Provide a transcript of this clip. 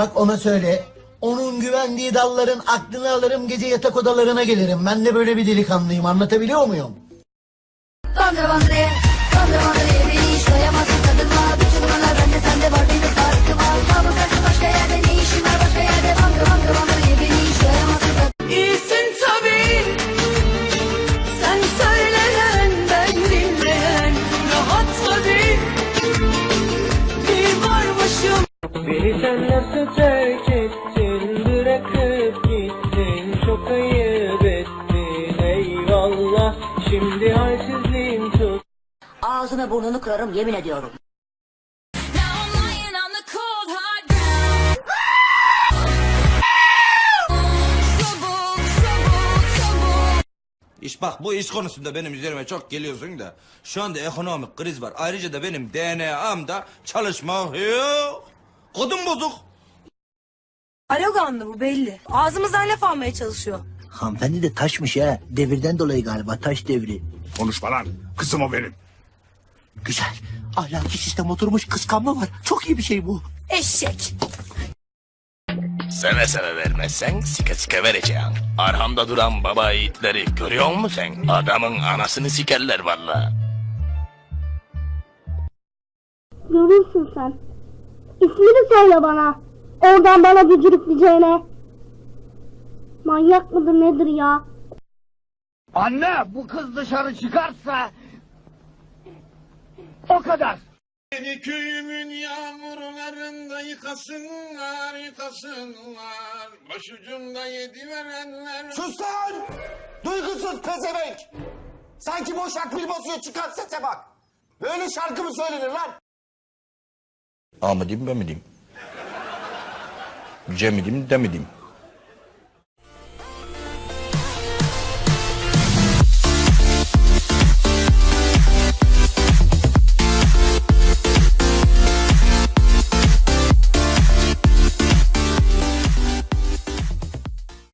Bak ona söyle. Onun güvendiği dalların aklını alırım gece yatak odalarına gelirim. Ben de böyle bir delikanlıyım anlatabiliyor muyum? Bandıra bandıraya, bandıra bandıraya sen nasıl terk ettin bırakıp gittin çok ayıp ettin eyvallah şimdi halsizliğim tut Ağzını burnunu kırarım yemin ediyorum. İş bak bu iş konusunda benim üzerime çok geliyorsun da şu anda ekonomik kriz var. Ayrıca da benim DNA'mda çalışmak yok. Kodum bozuk. Aloganlı bu belli Ağzımızdan laf almaya çalışıyor Hanımefendi de taşmış ha. Devirden dolayı galiba taş devri. Konuşma lan. Kızım o benim. Güzel. Ahlaki sistem oturmuş kıskanma var. Çok iyi bir şey bu. Eşek Seve seve vermezsen sike sike vereceğim. Arhamda duran baba yiğitleri görüyor musun sen? Adamın anasını sikerler valla. Görürsün sen. İsmini söyle bana. Oradan bana gücürükleyeceğine. Manyak mıdır nedir ya? Anne bu kız dışarı çıkarsa o kadar. Beni köyümün yağmurlarında yıkasınlar, yıkasınlar. Başucumda yedi verenler. Sus lan! Duygusuz pezevenk! Sanki boş akbil basıyor çıkar sese bak. Böyle şarkı mı söylenir lan? A mı diyeyim ben mi diyeyim? C mi diyeyim de mi diyeyim?